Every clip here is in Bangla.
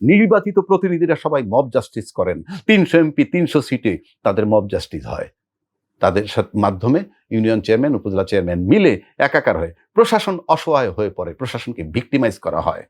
নির্বাচিত প্রতিনিধিরা সবাই মব জাস্টিস করেন। তিনশো এমপি তিনশো সিটে তাদের মব জাস্টিস হয়। তাদের মাধ্যমে ইউনিয়ন চেয়ারম্যান উপজেলা চেয়ারম্যান মিলে একাকার হয় প্রশাসন অসহায় হয়ে পড়ে। প্রশাসনকে ভিক্টিমাইজ করা হয়।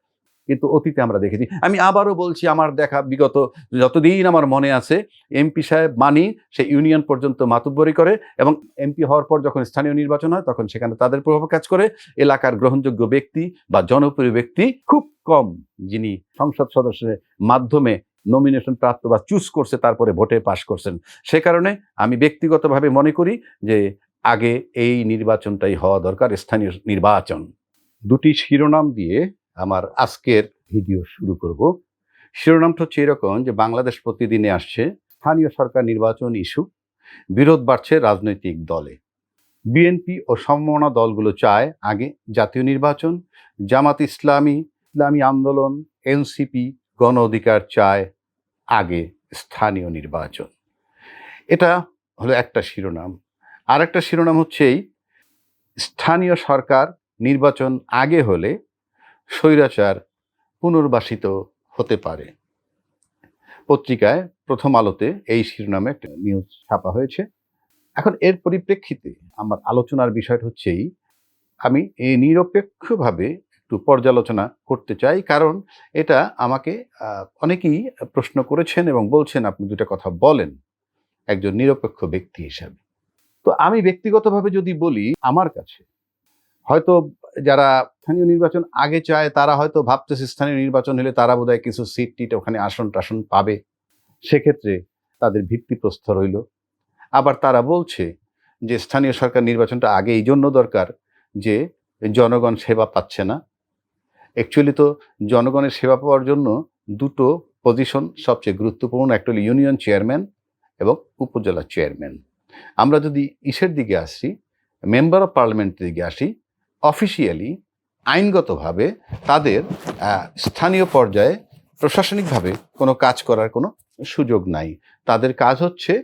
কিন্তু অতীতে আমরা দেখেছি। আমি আবারও বলছি, আমার দেখা বিগত যতদিন আমার মনে আছে, এমপি সাহেব মানি সে ইউনিয়ন পর্যন্ত মাতুব্বরি করে এবং এমপি হওয়ার পর যখন স্থানীয় নির্বাচন হয়, তখন সেখানে তাদের প্রভাব কাজ করে। এলাকার গ্রহণযোগ্য ব্যক্তি বা জনপ্রিয় ব্যক্তি খুব কম যিনি সংসদ সদস্যের মাধ্যমে নমিনেশন প্রাপ্ত বা চুজ করছে, তারপরে ভোটে পাশ করছেন। সে কারণে আমি ব্যক্তিগতভাবে মনে করি যে আগে এই নির্বাচনটাই হওয়া দরকার, স্থানীয় নির্বাচন। দুটি শিরোনাম দিয়ে আমার আজকের ভিডিও শুরু করব। শিরোনামটা হচ্ছে এরকম যে বাংলাদেশ প্রতিদিনে আসছে স্থানীয় সরকার নির্বাচন ইস্যু, বিরোধ বাড়ছে রাজনৈতিক দলে। বিএনপি ও সম্ভাবনা দলগুলো চায় আগে জাতীয় নির্বাচন, জামাত ইসলামী ইসলামী আন্দোলন এনসিপি গণ অধিকার চায় আগে স্থানীয় নির্বাচন। এটা হলো একটা শিরোনাম। আর একটা শিরোনাম হচ্ছে এই স্থানীয় সরকার নির্বাচন আগে হলে স্বৈরাচার পুনর্বাসিত হতে পারে। পত্রিকায় প্রথম আলোতে এই শিরোনামে একটা নিউজ ছাপা হয়েছে। এখন এর পরিপ্রেক্ষিতে আমার আলোচনার বিষয়টা হচ্ছেই আমি এই নিরপেক্ষভাবে একটু পর্যালোচনা করতে চাই, কারণ এটা আমাকে অনেকেই প্রশ্ন করেছেন এবং বলছেন, আপনি দুটা কথা বলেন একজন নিরপেক্ষ ব্যক্তি হিসাবে। তো আমি ব্যক্তিগতভাবে যদি বলি, আমার কাছে হয়তো যারা স্থানীয় নির্বাচন আগে চায়, তারা হয়তো ভাবতেছে স্থানীয় নির্বাচন হলে তারা বোধহয় কিছু সিট টিট ওখানে আসন টাসন পাবে। সেক্ষেত্রে তাদের ভিত্তিপ্রস্তর হইল। আবার তারা বলছে যে, স্থানীয় সরকার নির্বাচনটা আগে এই জন্য দরকার যে, জনগণ সেবা পাচ্ছে না। অ্যাকচুয়ালি তো জনগণের সেবা পাওয়ার জন্য দুটো পজিশন সবচেয়ে গুরুত্বপূর্ণ, একটা হলো ইউনিয়ন চেয়ারম্যান এবং উপজেলা চেয়ারম্যান আমরা যদি ইসের দিকে আসি মেম্বার অফ পার্লামেন্টের দিকে আসি অফিসিয়ালি আইনগতভাবে তাদের স্থানীয় পর্যায়ে প্রশাসনিকভাবে কোনো কাজ করার কোনো সুযোগ নাই। তাদের কাজ হচ্ছে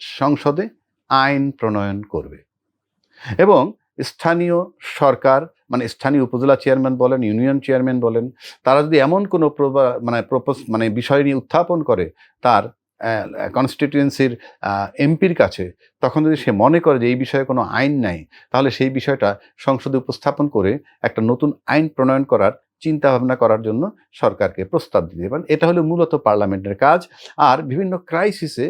সংসদে আইন প্রণয়ন করবে। এবং স্থানীয় সরকার মানে স্থানীয় উপজেলা চেয়ারম্যান বলেন, ইউনিয়ন চেয়ারম্যান বলেন, তারা যদি এমন কোনো মানে প্রপোজ মানে বিষয় নিয়ে উত্থাপন করে, তার কনস্টিটিউয়েন্সির এমপির কাছে তখন যদি সে মনে করে যে এই বিষয়ে কোনো আইন নাই, তাহলে সেই বিষয়টা সংসদে উপস্থাপন করে একটা নতুন আইন প্রণয়ন করার চিন্তা ভাবনা করার জন্য সরকারকে প্রস্তাব দিতে পারেন। এটা হলো মূলত পার্লামেন্টের কাজ। আর বিভিন্ন ক্রাইসিসে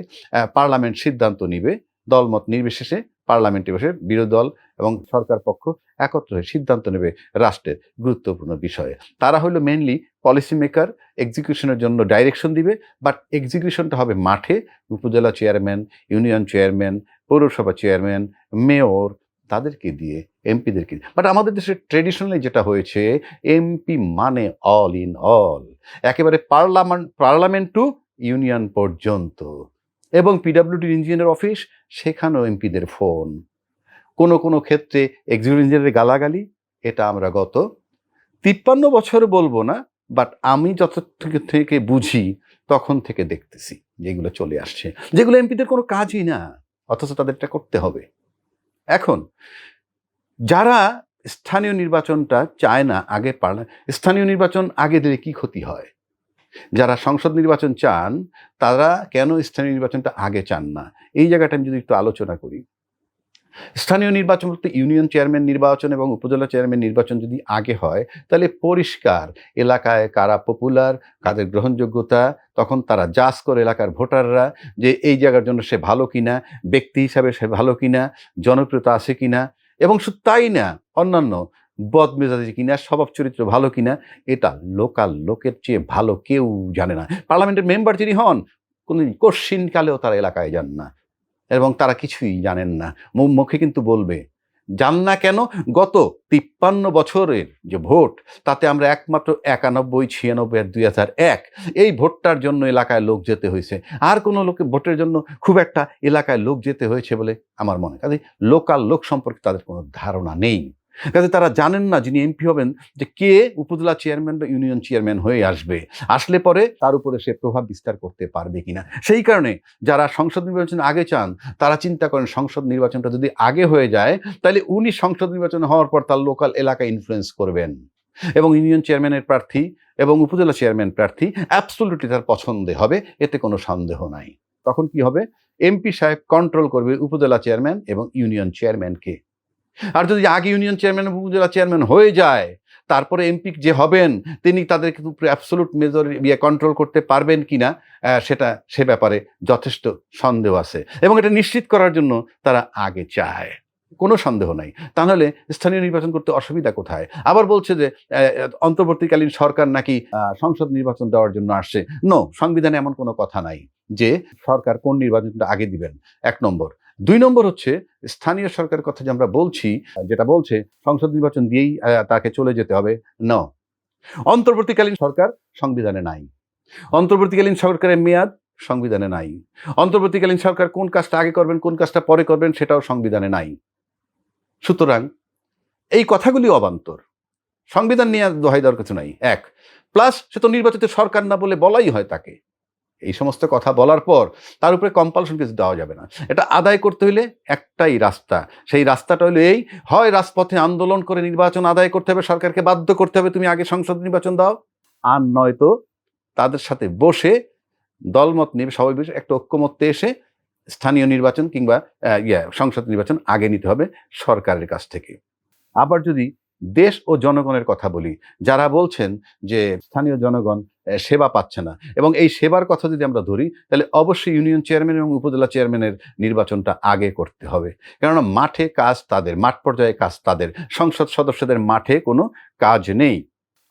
পার্লামেন্ট সিদ্ধান্ত নিবে, দলমত নির্বিশেষে পার্লামেন্টে বসে বিরোধী দল এবং সরকার পক্ষ একত্র হয়ে সিদ্ধান্ত নেবে রাষ্ট্রের গুরুত্বপূর্ণ বিষয়ে। তারা হলো মেনলি পলিসি মেকার এক্সিকিউশনের জন্য ডাইরেকশন দিবে বাট এক্সিকিউশনটা হবে মাঠে। উপজেলা চেয়ারম্যান ইউনিয়ন চেয়ারম্যান পৌরসভা চেয়ারম্যান মেয়র তাদেরকে দিয়ে এমপিদেরকে বাট আমাদের দেশে ট্রেডিশনালি যেটা হয়েছে এমপি মানে অল ইন অল একেবারে পার্লামেন্ট পার্লামেন্ট টু ইউনিয়ন পর্যন্ত। এবং পিডাব্লিউডির ইঞ্জিনিয়ার অফিস, সেখানেও এমপিদের ফোন। কোনো কোনো ক্ষেত্রে এক্সিকিউটিভ ইঞ্জিনিয়ারের গালাগালি, এটা আমরা গত তিপ্পান্ন বছর বলব না বাট আমি যত থেকে বুঝি, তখন থেকে দেখতেছি যেগুলো চলে আসছে। যেগুলো এমপিদের কোনো কাজই না, অথচ তাদেরটা করতে হবে। এখন, যারা স্থানীয় নির্বাচনটা চায় না, আগে পারলে স্থানীয় নির্বাচন আগে দিলে কি ক্ষতি হয়? যারা সংসদ নির্বাচন চান, তারা কেন স্থানীয় নির্বাচনটা আগে চান না? এই জায়গাটা আমি যদি একটু আলোচনা করি। স্থানীয় নির্বাচন বলতে ইউনিয়ন চেয়ারম্যান নির্বাচন এবং উপজেলা চেয়ারম্যান নির্বাচন যদি আগে হয়, তাহলে পরিষ্কার এলাকায় কারা পপুলার কাদের গ্রহণযোগ্যতা, তখন তারা জাজ করে এলাকার ভোটাররা যে এই জায়গার জন্য সে ভালো কিনা, ব্যক্তি হিসাবে সে ভালো কিনা, জনপ্রিয়তা আছে কিনা, এবং শুধু তাই না, অন্যান্য বদমেজাজি কিনা, স্বভাব চরিত্র ভালো কিনা, এটা লোকাল লোকের চেয়ে ভালো কেউ জানে না। পার্লামেন্টের মেম্বার যিনি হন কোনো কোশ্চিনকালেও তারা এলাকায় যান না এবং তারা কিছুই জানেন না। মুখে কিন্তু বলবে জান না কেন? গত তিপ্পান্ন বছরের যে ভোট, তাতে আমরা একমাত্র একানব্বই, ছিয়ানব্বই আর দুই হাজার এক। এই ভোটটার জন্য এলাকায় লোক যেতে হয়েছে। আর কোনো লোকে ভোটের জন্য খুব একটা এলাকায় লোক যেতে হয়েছে বলে আমার মনে হয়। কাজে লোকাল লোক সম্পর্কে তাদের কোনো ধারণা নেই। কাজে তারা জানেন না যিনি এমপি হবেন যে কে উপজেলা চেয়ারম্যান বা ইউনিয়ন চেয়ারম্যান হয়ে আসবে। আসলে পরে তার উপরে সে প্রভাব বিস্তার করতে পারবে কিনা। সেই কারণে যারা সংসদ নির্বাচন আগে চান, তারা চিন্তা করেন সংসদ নির্বাচনটা যদি আগে হয়ে যায়, তাহলে উনি সংসদ নির্বাচন হওয়ার পর তার লোকাল এলাকায় ইনফ্লুয়েন্স করবেন। এবং ইউনিয়ন চেয়ারম্যানের প্রার্থী এবং উপজেলা চেয়ারম্যান প্রার্থী অ্যাবসোলুটলি তার পছন্দে হবে, এতে কোনো সন্দেহ নাই। তখন কি হবে? এমপি সাহেব কন্ট্রোল করবে উপজেলা চেয়ারম্যান এবং ইউনিয়ন চেয়ারম্যানকে। আর যদি আগে ইউনিয়ন চেয়ারম্যান উপজেলা চেয়ারম্যান হয়ে যায় তারপরে এমপি যে হবেন তিনি তাদের উপরে অ্যাবসোলুট মেজর ইয়ে কন্ট্রোল করতে পারবেন কিনা আহ, সেটা সে ব্যাপারে যথেষ্ট সন্দেহ আছে। এবং এটা নিশ্চিত করার জন্য তারা আগে চায়। কোনো সন্দেহ নাই। তাহলে স্থানীয় নির্বাচন করতে অসুবিধা কোথায়? আবার বলছে যে অন্তর্বর্তীকালীন সরকার নাকি সংসদ নির্বাচন দেওয়ার জন্য আসছে। নো সংবিধানে এমন কোনো কথা নাই যে সরকার কোন নির্বাচনটা আগে দিবেন। এক নম্বর। দুই নম্বর হচ্ছে, স্থানীয় সরকারের কথা যে আমরা বলছি, যেটা বলছে, সংসদ নির্বাচন দিয়েই তাকে চলে যেতে হবে। ন, অন্তর্বর্তীকালীন সরকার সংবিধানে নাই। অন্তর্বর্তীকালীন সরকারের মেয়াদ সংবিধানে নাই। অন্তর্বর্তীকালীন সরকার কোন কাজটা আগে করবেন, কোন কাজটা পরে করবেন, সেটাও সংবিধানে নাই। সুতরাং, এই কথাগুলি অবান্তর। সংবিধান নিয়ে দোহাই দেওয়ার কিছু নাই। এক, প্লাস সে তো নির্বাচিত সরকার না বলে বলাই হয় তাকে। এই সমস্ত কথা বলার পর তার উপরে কম্পালশন কিছু দেওয়া যাবে না। এটা আদায় করতে হলে একটাই রাস্তা। সেই রাস্তাটা হলো এই, হয় রাজপথে আন্দোলন করে নির্বাচন আদায় করতে হবে, সরকারকে বাধ্য করতে হবে, তুমি আগে সংসদ নির্বাচন দাও, আর নয়তো তাদের সাথে বসে দলমত নিয়ে সবাই বসে একটা ঐক্যমত্যে এসে স্থানীয় নির্বাচন কিংবা ইয়ে সংসদ নির্বাচন আগে নিতে হবে সরকারের কাছ থেকে। আবার যদি দেশ ও জনগণের কথা বলি। যারা বলছেন যে স্থানীয় জনগণ সেবা পাচ্ছে না। এবং এই সেবার কথা যদি আমরা ধরি, তাহলে অবশ্যই ইউনিয়ন চেয়ারম্যান এবং উপজেলা চেয়ারম্যানের নির্বাচনটা আগে করতে হবে। কেননা মাঠে কাজ তাদের, মাঠ পর্যায়ে কাজ তাদের। সংসদ সদস্যদের মাঠে কোনো কাজ নেই।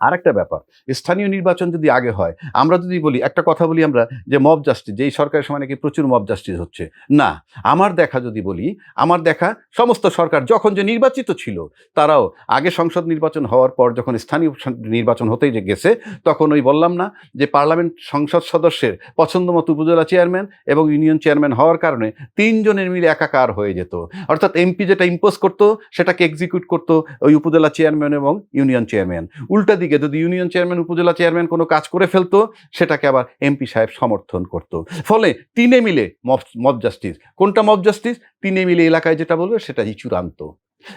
আরেকটা ব্যাপার, স্থানীয় নির্বাচন যদি আগে হয়, আমরা যদি বলি, একটা কথা বলি আমরা যে মব জাস্টিস যেই সরকারের সময় নাকি প্রচুর মব জাস্টিস হচ্ছে, না, আমার দেখা যদি বলি, আমার দেখা সমস্ত সরকার যখন যে নির্বাচিত ছিল, তারাও আগে সংসদ নির্বাচন হওয়ার পর যখন স্থানীয় নির্বাচন হতেই যে গেছে, তখন ওই বললাম না যে পার্লামেন্ট সংসদ সদস্যের পছন্দ মতো উপজেলা চেয়ারম্যান এবং ইউনিয়ন চেয়ারম্যান হওয়ার কারণে তিনজনের মিলে একাকার হয়ে যেত। অর্থাৎ এমপি যেটা ইম্পোজ করতো, সেটাকে এক্সিকিউট করতো ওই উপজেলা চেয়ারম্যান এবং ইউনিয়ন চেয়ারম্যান উল্টা দিকে যদি ইউনিয়ন চেয়ারম্যান, উপজেলা চেয়ারম্যান কোনো কাজ করে ফেলতো, সেটাকে আবার এমপি সাহেব সমর্থন করত। ফলে তিনে মিলে মব জাস্টিস। কোনটা মব জাস্টিস? তিনে মিলে এলাকায় যেটা বলবে, সেটাই চূড়ান্ত।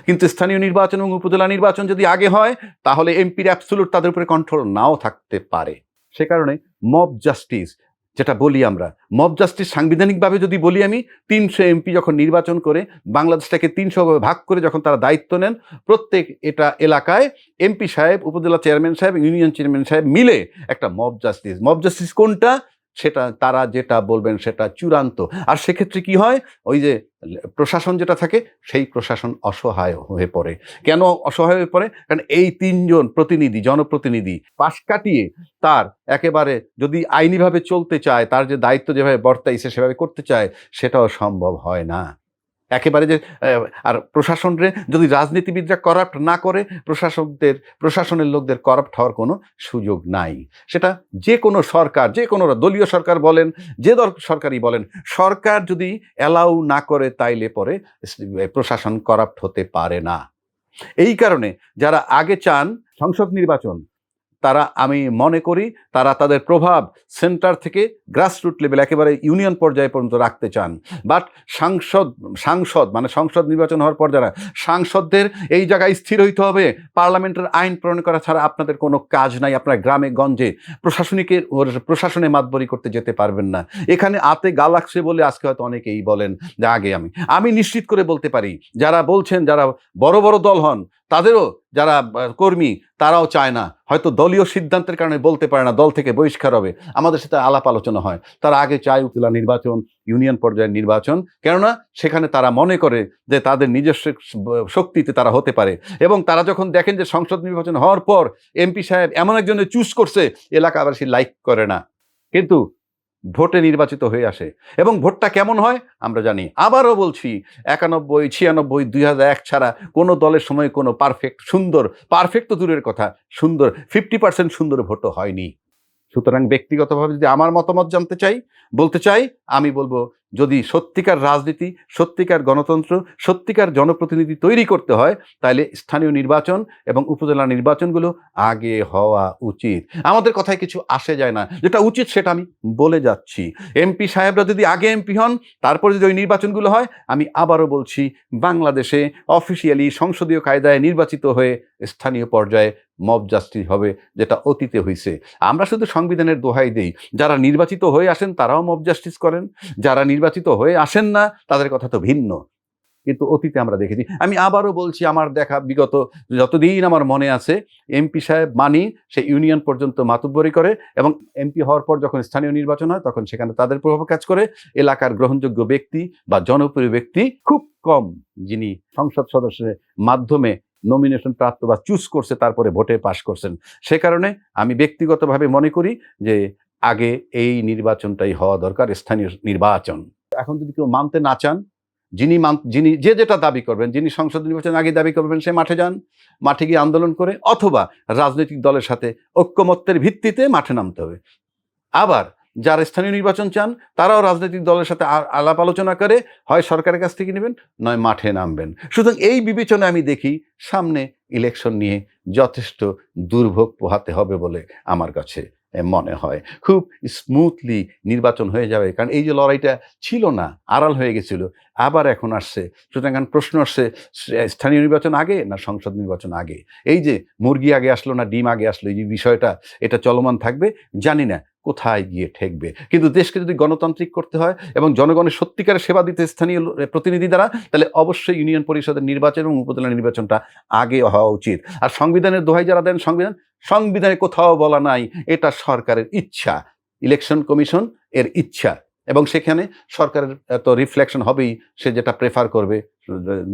কিন্তু স্থানীয় নির্বাচন এবং উপজেলা নির্বাচন যদি আগে হয়, তাহলে এমপির অ্যাপসুলুট তাদের উপরে কন্ট্রোল নাও থাকতে পারে। সে কারণে মব জাস্টিস যেটা বলি আমরা। মব জাস্টিস সাংবিধানিকভাবে যদি বলি আমি, তিনশো এমপি যখন নির্বাচন করে, বাংলাদেশটাকে তিনশো ভাগ করে যখন তারা দায়িত্ব নেন, প্রত্যেক এটা এলাকায় এমপি সাহেব, উপজেলা চেয়ারম্যান সাহেব, ইউনিয়ন চেয়ারম্যান সাহেব মিলে একটা মব জাস্টিস। মব জাস্টিস কোনটা? সেটা তারা যেটা বলবেন সেটা চূড়ান্ত। আর সেক্ষেত্রে কি হয়? ওই যে প্রশাসন যেটা থাকে, সেই প্রশাসন অসহায় হয়ে পড়ে। কেন অসহায় হয়ে পড়ে? কারণ এই তিনজন প্রতিনিধি, জনপ্রতিনিধি পাশ কাটিয়ে তার একেবারে যদি আইনিভাবে চলতে চায়, তার যে দায়িত্ব যেভাবে বর্তাইছে, সেভাবে করতে চায়, সেটাও সম্ভব হয় না। একেবারে যে আর প্রশাসনরে যদি রাজনীতিবিদরা করাপ্ট না করে, প্রশাসকদের, প্রশাসনের লোকদের করাপ্ট হওয়ার কোনো সুযোগ নাই। সেটা যে কোনো সরকার, যে কোনো দলীয় সরকার বলেন, যে দল সরকারই বলেন, সরকার যদি অ্যালাউ না করে তাইলে পরে প্রশাসন করাপ্ট হতে পারে না। এই কারণে যারা আগে চান সংসদ নির্বাচন তারা, আমি মনে করি, তারা তাদের প্রভাব সেন্টার থেকে গ্রাসরুট লেভেল, একেবারে ইউনিয়ন পর্যায়ে পর্যন্ত রাখতে চান। বাট সাংসদ সাংসদ মানে সংসদ নির্বাচন হওয়ার পর যারা, সাংসদদের এই জায়গায় স্থির হইতে হবে। পার্লামেন্টের আইন প্রণয়ন করা ছাড়া আপনাদের কোনো কাজ নাই, আপনার গ্রামে, গঞ্জে প্রশাসনিকের প্রশাসনে মাতবরি করতে যেতে পারবেন না। এখানে আতে গা লাগছে বলে আজকে হয়তো অনেকেই বলেন যে, আগে আমি। আমি নিশ্চিত করে বলতে পারি, যারা বলছেন, যারা বড় বড় দল হন তাদেরও যারা কর্মী, তারাও চায় না। হয়তো দলীয় সিদ্ধান্তের কারণে বলতে পারে না, দল থেকে বহিষ্কার হবে। আমাদের সাথে আলাপ আলোচনা হয়। তারা আগে চায় উপজেলা নির্বাচন, ইউনিয়ন পর্যায়ের নির্বাচন। কেননা সেখানে তারা মনে করে যে তাদের নিজস্ব শক্তিতে তারা হতে পারে। এবং তারা যখন দেখেন যে সংসদ নির্বাচন হওয়ার পর, এমপি সাহেব এমন একজনের চুজ করছে এলাকা আবার সে লাইক করে না। কিন্তু ভোটে নির্বাচিত হয়ে আসে। এবং ভোটটা কেমন হয়? আমরা জানি। আবারও বলছি, একানব্বই, ছিয়ানব্বই, দুই এক ছাড়া কোনো দলের সময় কোনো পারফেক্ট সুন্দর পারফেক্ট তো দূরের কথা, সুন্দর ফিফটি পার্সেন্ট সুন্দর ভোটও হয়নি। সুতরাং ব্যক্তিগতভাবে যদি আমার মতামত জানতে চাই, বলতে চাই, আমি বলব যদি সত্যিকার রাজনীতি, সত্যিকার গণতন্ত্র, সত্যিকার জনপ্রতিনিধি তৈরি করতে হয় তাহলে স্থানীয় নির্বাচন এবং উপজেলা নির্বাচনগুলো আগে হওয়া উচিত। আমাদের কথায় কিছু আসে যায় না। যেটা উচিত সেটা আমি বলে যাচ্ছি। এমপি সাহেবরা যদি আগে এমপি হন, তারপরে যদি ওই নির্বাচনগুলো হয়, আমি আবারও বলছি, বাংলাদেশে অফিসিয়ালি সংসদীয় কায়দায় নির্বাচিত হয়ে স্থানীয় পর্যায়ে মব জাস্টিস হবে, যেটা অতীতে হয়েছে আমরা শুধু সংবিধানের দোহাই দেই। যারা নির্বাচিত হয়ে আসেন, তারাও মব জাস্টিস করেন। যারা নির্বাচিত হয়ে আসেন না, তাদের কথা তো ভিন্ন। কিন্তু অতীতে আমরা দেখেছি। আমি আবারও বলছি, আমার দেখা বিগত যতদিন আমার মনে আছে, এমপি সাহেব মানি সে ইউনিয়ন পর্যন্ত মাতুব্বরি করে এবং এমপি হওয়ার পর যখন স্থানীয় নির্বাচন হয়, তখন সেখানে তাদের প্রভাব কাজ করে। এলাকার গ্রহণযোগ্য ব্যক্তি বা জনপ্রিয় ব্যক্তি খুব কম, যিনি সংসদ সদস্যের মাধ্যমে নমিনেশন প্রাপ্ত বা চুজ করছে, তারপরে ভোটে পাশ করছেন। সে কারণে আমি ব্যক্তিগতভাবে মনে করি যে আগে এই নির্বাচনটাই হওয়া দরকার, স্থানীয় নির্বাচন। এখন যদি কেউ মানতে না চান, যিনি মান, যিনি, যে যেটা দাবি করবেন, যিনি সংসদ নির্বাচন আগে দাবি করবেন, সে মাঠে যান, মাঠে গিয়ে আন্দোলন করে, অথবা রাজনৈতিক দলের সাথে ঐক্যমত্যের ভিত্তিতে মাঠে নামতে হবে। আবার যারা স্থানীয় নির্বাচন চান, তারাও রাজনৈতিক দলের সাথে আলাপ আলোচনা করে, হয় সরকারের কাছ থেকে নেবেন, নয় মাঠে নামবেন। সুতরাং এই বিবেচনা আমি দেখি, সামনে ইলেকশন নিয়ে যথেষ্ট দুর্ভোগ পোহাতে হবে বলে আমার কাছে মনে হয়। খুব স্মুথলি নির্বাচন হয়ে যাবে। কারণ এই যে লড়াইটা ছিল না, আড়াল হয়ে গেছিল, আবার এখন আসছে। সুতরাং প্রশ্ন আসছে স্থানীয় নির্বাচন আগে না সংসদ নির্বাচন আগে? এই যে মুরগি আগে আসলো না, ডিম আগে আসলো, এই যে বিষয়টা, এটা চলমান থাকবে? জানি না, কোথায় গিয়ে ঠেকবে? কিন্তু দেশকে যদি গণতান্ত্রিক করতে হয় এবং জনগণের সত্যিকারের সেবা দিতে স্থানীয় প্রতিনিধি দ্বারা, তাহলে অবশ্যই ইউনিয়ন পরিষদের নির্বাচন এবং উপজেলা নির্বাচনটা আগে হওয়া উচিত। আর সংবিধানের দোহাই যারা দেন, সংবিধান সংবিধানে কোথাও বলা নাই, এটা সরকারের ইচ্ছা। ইলেকশন কমিশন এর ইচ্ছা। এবং সেখানে সরকারের তো রিফ্লেকশন হবেই, সে যেটা প্রেফার করবে,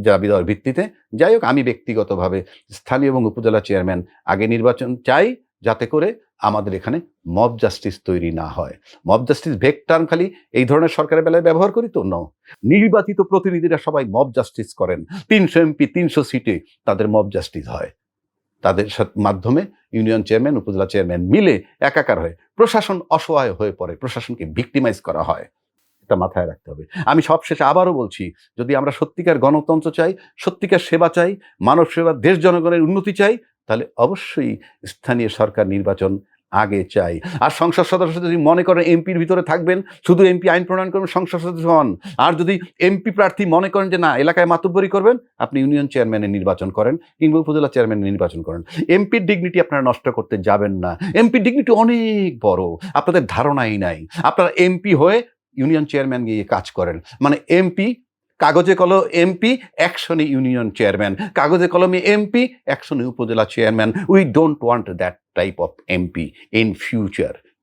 যা বিধার ভিত্তিতে। যাই হোক, আমি ব্যক্তিগতভাবে স্থানীয় এবং উপজেলা চেয়ারম্যান আগে নির্বাচন চাই, যাতে করে আমাদের এখানে মব জাস্টিস তৈরি না হয়। মব জাস্টিস ভেক টার্ম খালি এই ধরনের সরকারের বেলায় ব্যবহার করি তো ন নির্বাচিত প্রতিনিধিরা সবাই মব জাস্টিস করেন। তিনশো এমপি তিনশো সিটে তাদের মব জাস্টিস হয়। তাদের মাধ্যমে ইউনিয়ন চেয়ারম্যান, উপজেলা চেয়ারম্যান মিলে একাকার হয়ে প্রশাসন অসহায় হয়ে পড়ে। প্রশাসনকে ভিক্টিমাইজ করা হয়। এটা মাথায় রাখতে হবে। আমি সবশেষে আবারও বলছি, যদি আমরা সত্যিকার গণতন্ত্র চাই, সত্যিকার সেবা চাই, মানব সেবা দেশ জনগণের উন্নতি চাই, তাহলে অবশ্যই স্থানীয় সরকার নির্বাচন আগে চাই। আর সংসদ সদস্য যদি মনে করেন এমপির ভিতরে থাকবেন, শুধু এমপি আইন প্রণয়ন করবেন, সংসদ সদস্য হন। আর যদি এমপি প্রার্থী মনে করেন যে না, এলাকায় মাতুব্বরি করবেন, আপনি ইউনিয়ন চেয়ারম্যানের নির্বাচন করেন, কিংবা উপজেলা চেয়ারম্যানের নির্বাচন করেন। এমপির ডিগনিটি আপনারা নষ্ট করতে যাবেন না। এমপির ডিগনিটি অনেক বড়। আপনাদের ধারণাই নাই। আপনারা এমপি হয়ে ইউনিয়ন চেয়ারম্যান গিয়ে কাজ করেন। মানে এমপি কাগজে কলম এমপি অ্যাকশনে ইউনিয়ন চেয়ারম্যান। কাগজে কলমে এমপি অ্যাকশনে upazila chairman. We don't want that type of MP in future